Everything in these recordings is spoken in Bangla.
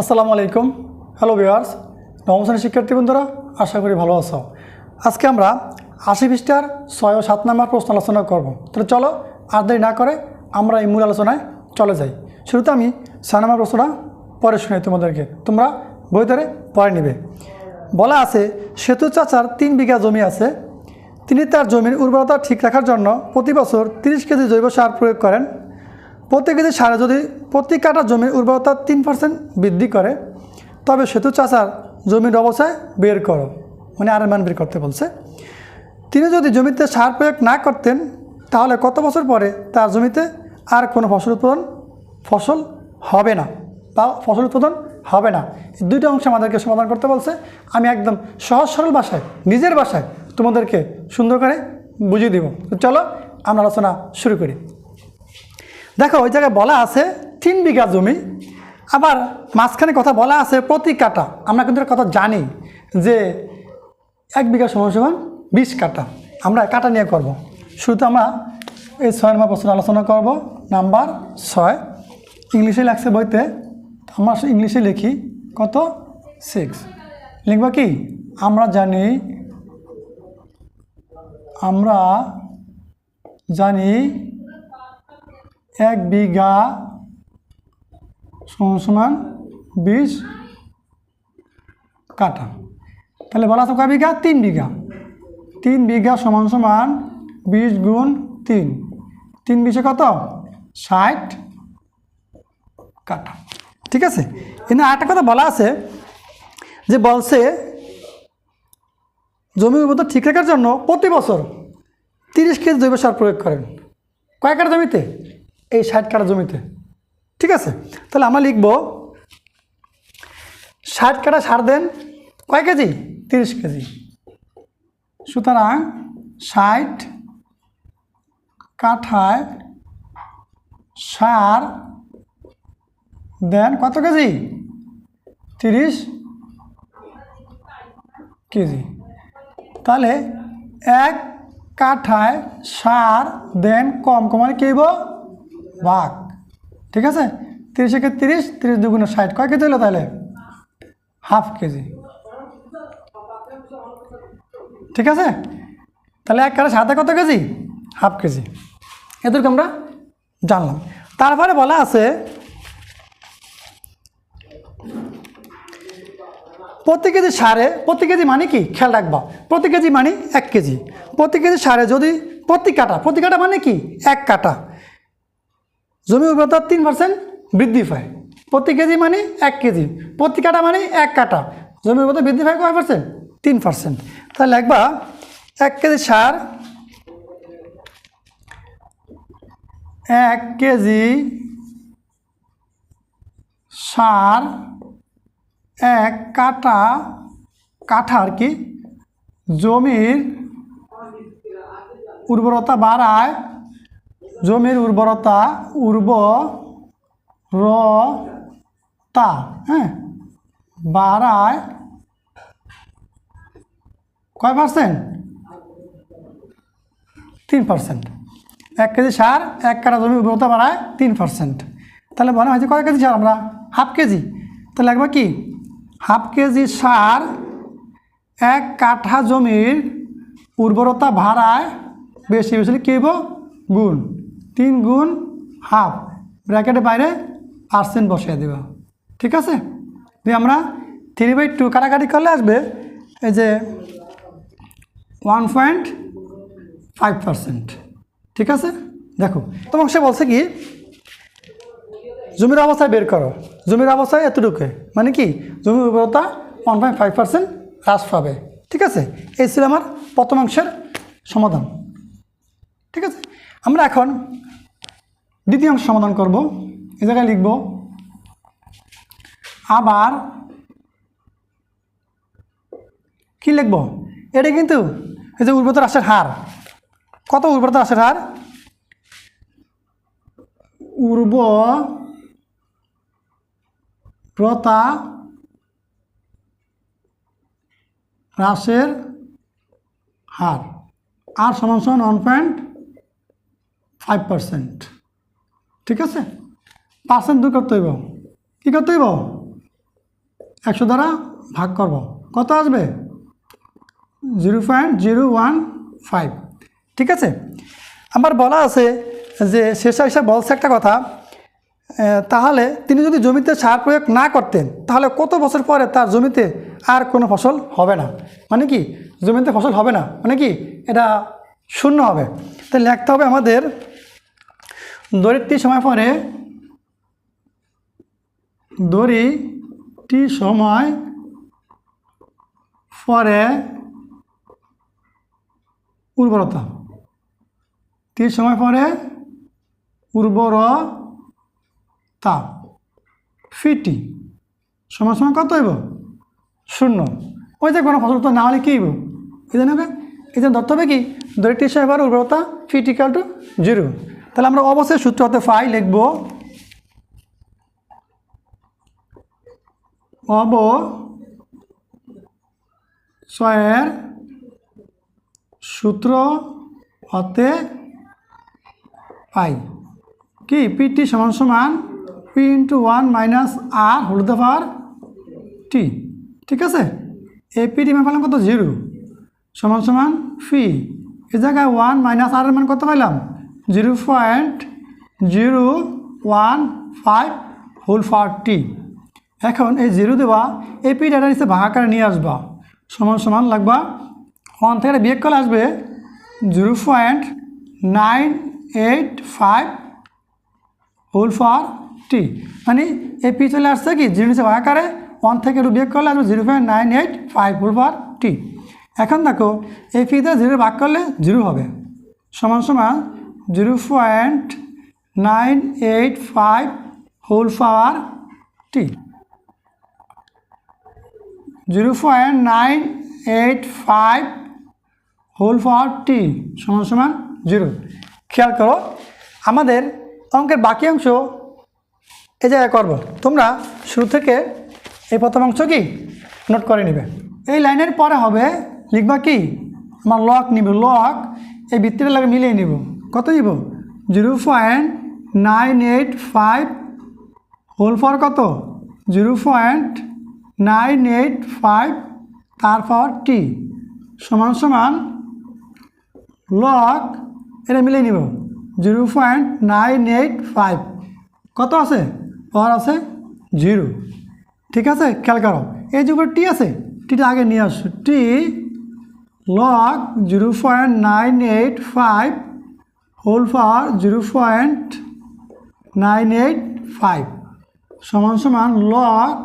আসসালামু আলাইকুম। হ্যালো ভিওয়ার্স নবম শ্রেণির শিক্ষার্থী বন্ধুরা আশা করি ভালো আছো। আজকে আমরা আশি পৃষ্ঠার ছয় ও সাত নম্বর প্রশ্ন আলোচনা করব। তাহলে চলো, আর দেরি না করে আমরা এই মূল আলোচনায় চলে যাই। শুরুতে আমি ছয় নম্বর প্রশ্নটা পরে শুনাই তোমাদেরকে। তোমরা বই ধরে পরে নিবে। বলা আছে, সেতু চাচার তিন বিঘা জমি আছে। তিনি তার জমির উর্বরতা ঠিক রাখার জন্য প্রতি বছর তিরিশ কেজি জৈব সার প্রয়োগ করেন। প্রতি কেজি সারে যদি প্রতি কাটা জমির উর্বরতা তিন পার্সেন্ট বৃদ্ধি করে, তবে সেতু চাষার জমির অবস্থায় বের করো। মানে আর মান বের করতে বলছে। তিনি যদি জমিতে সার প্রয়োগ না করতেন, তাহলে কত বছর পরে তার জমিতে আর কোনো ফসল উৎপাদন, ফসল হবে না বা ফসল উৎপাদন হবে না। দুইটা অংশ আমাদেরকে সমাধান করতে বলছে। আমি একদম সহজ সরল ভাষায়, নিজের ভাষায় তোমাদেরকে সুন্দর করে বুঝিয়ে দিব। চলো আমরা আলোচনা শুরু করি। দেখো, ওই জায়গায় বলা আছে তিন বিঘা জমি। আবার মাঝখানে কথা বলা আছে প্রতি কাটা। আমরা কিন্তু কথা জানি যে এক বিঘা সমান সমান বিশ কাটা। আমরা কাটা নিয়ে করব। শুরুতে আমরা এই ছয় নম্বর প্রশ্ন আলোচনা করব। নাম্বার ছয়। ইংলিশে লাগছে বইতে, আমরা ইংলিশে লিখি কত? সিক্স লিখবা কি? আমরা জানি আমরা জানি এক বিঘা সমান সমান বিশ কাঠা। তাহলে বলা আছে কয় বিঘা? তিন বিঘা। তিন বিঘা সমান সমান বিশ গুণ তিন। তিন বিশে কত? ষাট কাঠা। ঠিক আছে? এখানে আরেকটা কথা বলা আছে যে বলছে জমি উর্বরতা ঠিক রাখার জন্য প্রতি বছর তিরিশ কেজি জৈব সার প্রয়োগ করেন। কয় কাটা জমিতে? এই ষাট কাটা জমিতে। ঠিক আছে? তাহলে আমরা লিখব, ষাট কাটা সার দেন কয় কেজি? তিরিশ কেজি। সুতরাং ষাট কাঠায় সার দেন কত কেজি? তিরিশ কেজি। তাহলে এক কাঠায় সার দেন কম কমানে কি হইব? ভাগ ঠিক আছে? তিরিশ একে তিরিশ তিরিশ দুগুণে ষাট। কয় কেজি হলো তাহলে? Half KG. ঠিক আছে? তাহলে এক কাঠা সাদা কত কেজি? Half KG. এদেরকে আমরা জানলাম। তারপরে বলা আছে, প্রতি কেজি সারে, প্রতি কেজি মানে কি? খেয়াল রাখবা। প্রতি কেজি মানে এক কেজি। প্রতি কেজি সারে যদি প্রতি কাটা প্রতি কাটা মানে কি? এক কাটা। জমি উর্বরতা তিন পার্সেন্ট বৃদ্ধি পায়। প্রতি কেজি মানে এক কেজি। প্রতি কাটা মানে এক কাটা। জমি উর্বরতা বৃদ্ধি পায় কয় পার্সেন্ট তিন পার্সেন্ট তাহলে একবার এক কেজি সার এক কেজি সার এক কাটা কাঠা আর কি। জমির উর্বরতা বাড়ায় জমির উর্বরতা উর্বরতা হ্যাঁ? বাড়ায় কয় পার্সেন্ট তিন পার্সেন্ট এক কেজি সার, এক কাটা জমি উর্বরতা বাড়ায় তিন পার্সেন্ট তাহলে মনে হয়েছে কয় কেজি সার আমরা? Half KG. তাহলে লাগবে কি? হাফ কেজি সার, এক কাঠা জমির উর্বরতা ভাড়ায় বেশি বেশি কী হইব? গুণ। তিন গুণ হাফ। ব্র্যাকেটের বাইরে পার্সেন্ট বসিয়ে দেব। ঠিক আছে? দিয়ে আমরা থ্রি বাই টু কাটাকাটি করলে আসবে এই যে ওয়ান পয়েন্ট ফাইভ পার্সেন্ট। ঠিক আছে? দেখো, তোমার সে বলছে কি, জমির অবস্থায় বের করো। জমির অবস্থায় এতটুকু। মানে কি, জমির উর্বরতা ওয়ান পয়েন্ট ফাইভ পার্সেন্ট হ্রাস পাবে। ঠিক আছে? এই ছিল আমার প্রথম অংশের সমাধান। ঠিক আছে? আমরা এখন দ্বিতীয় অংশ সমাধান করব। এ জায়গায় লিখব। আবার কি লিখব? এটা কিন্তু এই যে উর্বরতা হ্রাসের হার। কত উর্বরতা হ্রাসের হার? উর্বরতা হ্রাসের হার। আর সমান সমান ওয়ান পয়েন্ট ফাইভ পার্সেন্ট ঠিক আছে? পার্সেন্ট দূর করতে হইব। কী করতে হইব? একশো দ্বারা ভাগ করব। কত আসবে? Zero point zero one five. ঠিক আছে? আমার বলা আছে যে, শেষে এসে বলছে একটা কথা তাহলে তিনি যদি জমিতে সার প্রয়োগ না করতেন, তাহলে কত বছর পরে তার জমিতে আর কোনো ফসল হবে না? মানে কি? জমিতে ফসল হবে না? মানে কি? এটা শূন্য হবে। তাই লিখতে হবে আমাদের দরিদ্রটি সময় পরে, দড়িটি সময় পরে উর্বরতা। টি সময় পরে উর্বরতা। ফিটি সময় সময় কত হইব? শূন্য। ওই যে কোনো ফসল তো না হলে কী হইব? এই জন্য হবে এই জন্য ধরতে হবে কি? দরিদ্রটি সময় পরে উর্বরতা ফিটিক্যাল টু জিরো তাহলে আমরা অবশ্যই সূত্র হতে ফাই লিখব। অব ছয়ের সূত্র হতে পাই কি? পিটি সমান সমান P into one minus R whole the power T ঠিক আছে? এ পিটি মান পেলাম কত? জিরো সমান সমান ফি এ জায়গায় ওয়ান মাইনাস আর মান কত পাইলাম? Zero point zero one five whole power T এখন এই জিরো দেওয়া এই পি ডাটা নিচে ভাগাকারে নিয়ে আসবা। সমান সমান লাগবা। ওয়ান থেকে বিয়োগ করলে আসবে zero point nine eight five whole for T মানে এই পি চলে আসছে কি, জিরো নিচে ভাগাকারে ওয়ান থেকে একটু বিয়োগ করলে আসবে zero point nine eight five whole for T এখন দেখো, এই পিতে জিরো ভাগ করলে জিরো হবে। সমান সমান zero point nine eight five whole power T zero point nine eight five whole power T সমান সমান জিরো খেয়াল করো, আমাদের অঙ্কের বাকি অংশ এই জায়গায় করব। তোমরা শুরু থেকে এই প্রথম অংশ কি? নোট করে নেবে। এই লাইনের পরে হবে, লিখবা কি? আমার লক নিব। লক এই বৃত্তিটা লাগে মিলিয়ে নিব। কত নিব zero point nine eight five whole for কত? Zero point nine eight five তারপর টি। সমান সমান লক এটা মিলিয়ে নিব। Zero point nine eight five. কত আছে? পাওয়ার আছে জিরো। ঠিক আছে? খেয়াল করো। এই যে উপরে টি আছে, টিটা আগে নিয়ে আসো। T log zero point nine eight five whole power zero point nine eight five সমান সমান log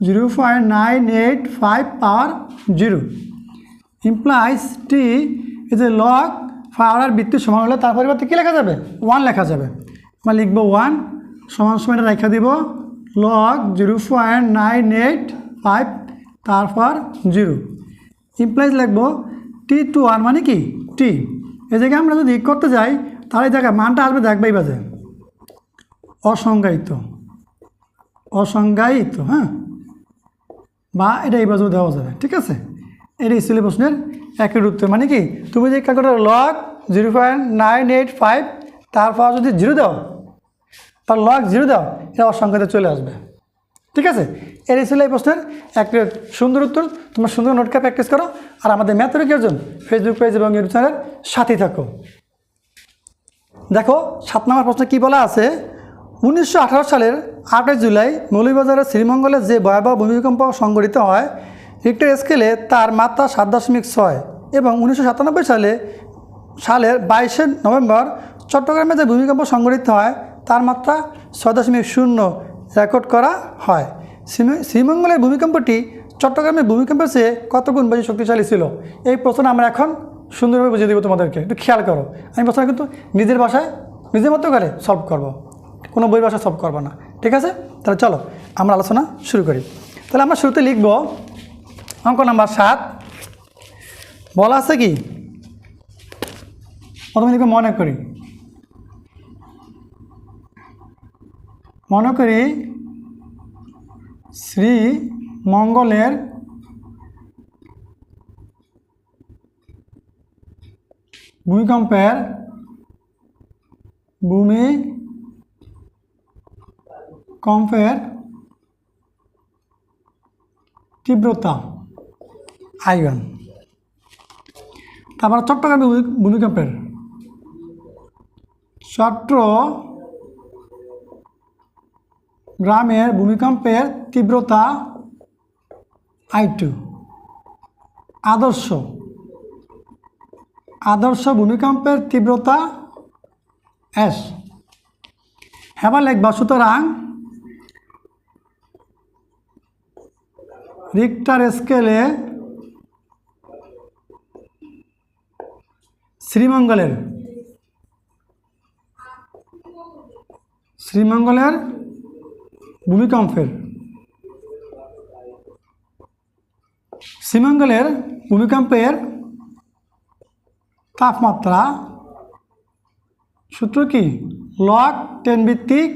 zero point nine eight five power zero implies t is a log power বৃত্তির সমান হলে তার পরিবর্তে কী লেখা যাবে? ওয়ান লেখা যাবে। আমরা লিখব ওয়ান সমান সমান রেখে দিব log zero point nine eight five তারপর জিরো ইমপ্লাইজ লিখব টি টু ওয়ান মানে কি? টি এই জায়গায় আমরা যদি করতে যাই, তাহলে জায়গায় মানটা আসবে দেখবাই বাজে। অসংজ্ঞায়িত। অসংজ্ঞায়িত হ্যাঁ? বা এটা এই বাজু দেওয়া যাবে, ঠিক আছে? এটাই ছিল প্রশ্নের একের উত্তর। মানে কি? তুমি যে calculator log zero point nine eight five তারপর যদি জিরো দাও, তার লক জিরো দাও, এটা অসংখ্যাতে চলে আসবে। ঠিক আছে? এটাই ছিল এই প্রশ্নের একটা সুন্দর উত্তর। তোমরা সুন্দর নোটকা প্র্যাকটিস করো। আর আমাদের ম্যাথরিকের জন্য ফেসবুক পেজ এবং ইউটিউব চ্যানেল সাথেই থাকো। দেখো, সাত নম্বর প্রশ্ন কী বলা আছে? উনিশশো আঠারো সালের আটই জুলাই মৌলভীবাজারের শ্রীমঙ্গলে যে ভয়াবহ ভূমিকম্প সংঘটিত হয় রিক্টার স্কেলে তার মাত্রা সাত দশমিক ছয় এবং উনিশশো সাতানব্বই সালে, সালের বাইশে নভেম্বর চট্টগ্রামে যে ভূমিকম্প সংঘটিত হয়, তার মাত্রা ছয় দশমিক শূন্য রেকর্ড করা হয়। শ্রীমঙ্গলের ভূমিকম্পটি চট্টগ্রামের ভূমিকম্পের চেয়ে কত গুণ বেশি শক্তিশালী ছিল? এই প্রশ্ন আমরা এখন সুন্দরভাবে বুঝিয়ে দেবো তোমাদেরকে। একটু খেয়াল করো। আমি প্রশ্নটা কিন্তু নিজের ভাষায়, নিজের মতো করে সলভ করব। কোনো বই ভাষায় সলভ করব না। ঠিক আছে? তাহলে চলো, আমরা আলোচনা শুরু করি। তাহলে আমরা শুরুতে লিখব অঙ্ক নাম্বার সাত। বলা আছে কি? প্রথমে লিখব মনে করি। মনে করি শ্রী মঙ্গলের ভূমিকম্পের ভূমি কম্পের তীব্রতা আই ওয়ান তারপর চট্টগ্রামে ভূমি- ভূমিকম্পের চট্ট গ্রামের ভূমিকম্পের তীব্রতা আই টু আদর্শ। আদর্শ ভূমিকম্পের তীব্রতা এস। হেবা লিখবা, সুতরাং রিক্টার স্কেলে শ্রীমঙ্গলের শ্রীমঙ্গলের ভূমিকম্পের। শ্রীমঙ্গলের ভূমিকম্পের তাপমাত্রা সূত্র কি? লক টেন ভিত্তিক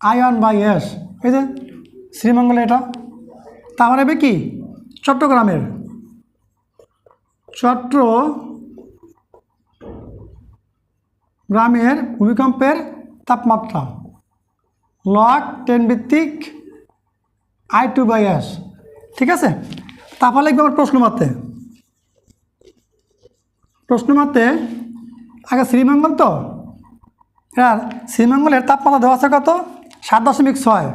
আয়ন বাই এস এই যে শ্রীমঙ্গলে এটা। তারপরে হবে কি? চট্টগ্রামের। চট্ট গ্রামের ভূমিকম্পের তাপমাত্রা। লক, টেন ভিত্তিক, আই টু বাই এস। ঠিক আছে? তারপর লিখবে আমার প্রশ্ন মাত্রে প্রশ্ন মাত্রে আগে শ্রীমঙ্গল তো? এবার শ্রীমঙ্গলের তাপমাত্রা দেওয়া আছে কত? সাত দশমিক ছয়।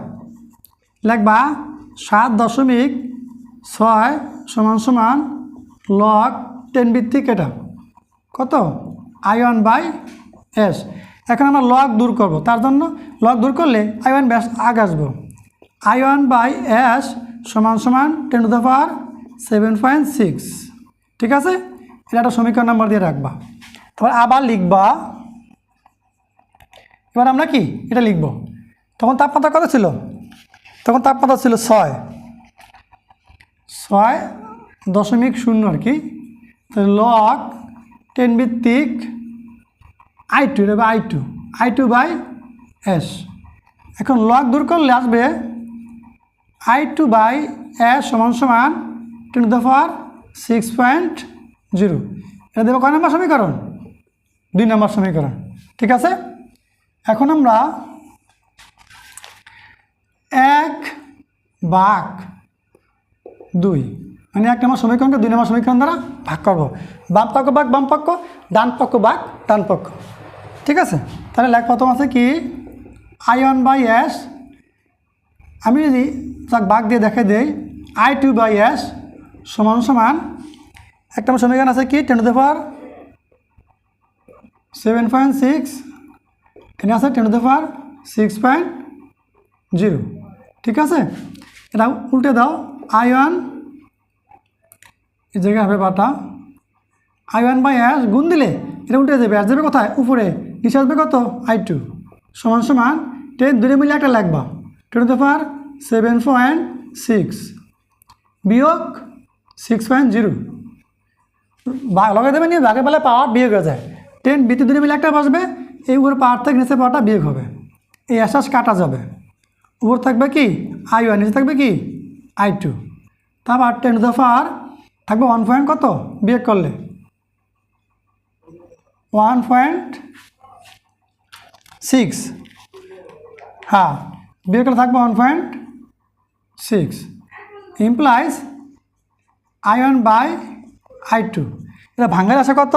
লিখবা সাত দশমিক ছয় সমান সমান লক টেন ভিত্তিক এটা। কত? I one by S. এখন আমরা লগ দূর করব। তার জন্য লগ দূর করলে আই ওয়ান ব্যাস আগ আসব। আই ওয়ান বাই এস সমান সমান ten to the power seven point six ঠিক আছে? এটা একটা সমীকরণ নাম্বার দিয়ে রাখবা। তারপর আবার লিখবা। এবার আমরা কি? এটা লিখব। তখন তাপমাত্রা কত ছিল? তখন তাপমাত্রা ছিল ছয়। ছয় দশমিক শূন্য আর কি। লক টেন ভিত্তিক আই টু এটা I two I two by S এখন লক দূর করলে আসবে আই টু বাই এস সমান সমান ten to the power six point zero এটা দেবো কয় নম্বর সমীকরণ? দুই নম্বর সমীকরণ। ঠিক আছে? এখন আমরা এক বাঘ দুই। মানে এক নম্বর সমীকরণকে দুই নম্বর সমীকরণ দ্বারা ভাগ করব। বাম পক্ষ ভাগ বাম পক্ষ, ডান পক্ষ ভাগ ডান পক্ষ। ঠিক আছে? তাহলে লেখ প্রথম আছে কি? আই ওয়ান বাই এস আমি যদি যাক বাঘ দিয়ে দেখে দেই। আই টু বাই এস সমান সমান। একটা আমার সমীকরণ আছে কি? Ten to the power seven point six এখানে আছে ten to the power six point zero ঠিক আছে? এটা উল্টে দাও। আই ওয়ান এই জায়গায় হবে বাটা আই ওয়ান বাই এস গুণ দিলে এটা উল্টে যাবে। এস যাবে কোথায়? উপরে। নিচে আসবে কত? আই টু সমান সমান টেন দুটো মিলে একটা লাগবা। Ten two power seven point six বিয়োগ সিক্স পয়েন্ট জিরো লগাই দেবে নিয়ে ভাগে পেলে পাওয়ার বিয়োগ হয়ে যায়। টেন বিতে দুটো মিলে একটা বসবে, এই উপর পাওয়ার থেকে নিচে পাওয়ারটা বিয়োগ হবে। এই এসাস কাটা যাবে। উপর থাকবে কি? আই ওয়ান নিচে থাকবে কি? আই টু তারপর টেন টু দ্য থাকবে ওয়ান পয়েন্ট কত? বিয়োগ করলে। ওয়ান পয়েন্ট সিক্স হ্যাঁ বিয়োগ করলে থাকবে one point six implies I one by I two এটা ভাঙার আছে কত?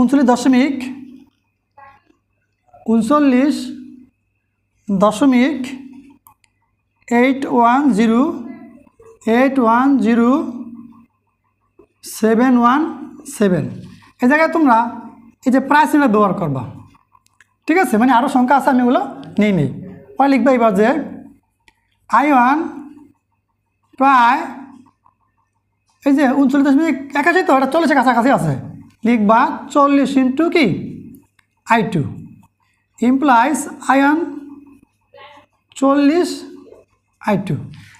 উনচল্লিশ দশমিক উনচল্লিশ দশমিক eight one zero eight one zero seven one seven এই জায়গায় তোমরা এই যে প্রাইস ব্যবহার করবা। ঠিক আছে মানে আরও সংখ্যা আছে, আমি ওগুলো নেই নেই। পরে লিখবা এবার যে আই ওয়ান প্রায় এই যে উনচল্লিশ দশমিক একাশি তো, এটা চল্লিশের কাছাকাছি আছে। লিখবা চল্লিশ ইন্টু কি? I two implies I one চল্লিশ আই টু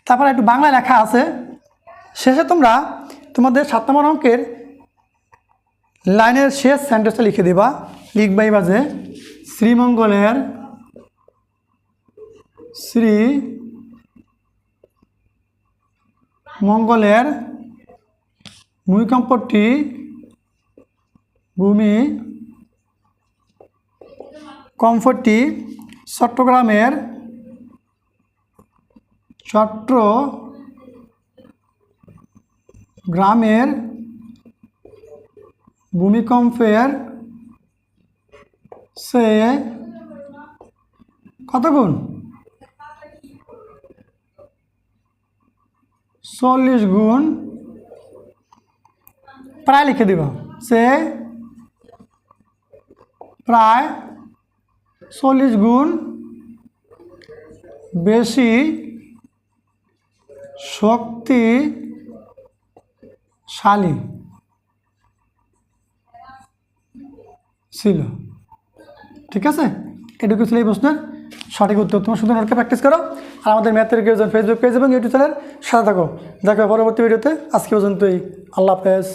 তারপর একটু বাংলা লেখা আছে, শেষে তোমরা তোমাদের সাত নম্বর অঙ্কের লাইনের শেষ সেন্টেন্সটা লিখে দেবা। লিখবা এবার যে শ্রীমঙ্গলের শ্রী মঙ্গলের ভূমিকম্পটি ভূমি কম্ফর্টটি চট্টগ্রামের চট্ট গ্রামের ভূমিকম্পের সে কত গুণ চল্লিশ গুণ প্রায় লিখে দিব। সে প্রায় চল্লিশ গুণ বেশি শক্তিশালী ছিল। ঠিক আছে? এটুকু ছিল এই প্রশ্নের। সঠিক উত্তর তোমার শুধু নোটকে প্র্যাকটিস করো। আর আমাদের ম্যাথের কেউজন ফেসবুক পেজ এবং ইউটিউব চ্যানেল সাথে থাকো। দেখো পরবর্তী ভিডিওতে আজকে পর্যন্তই। আল্লাহ হাফেজ।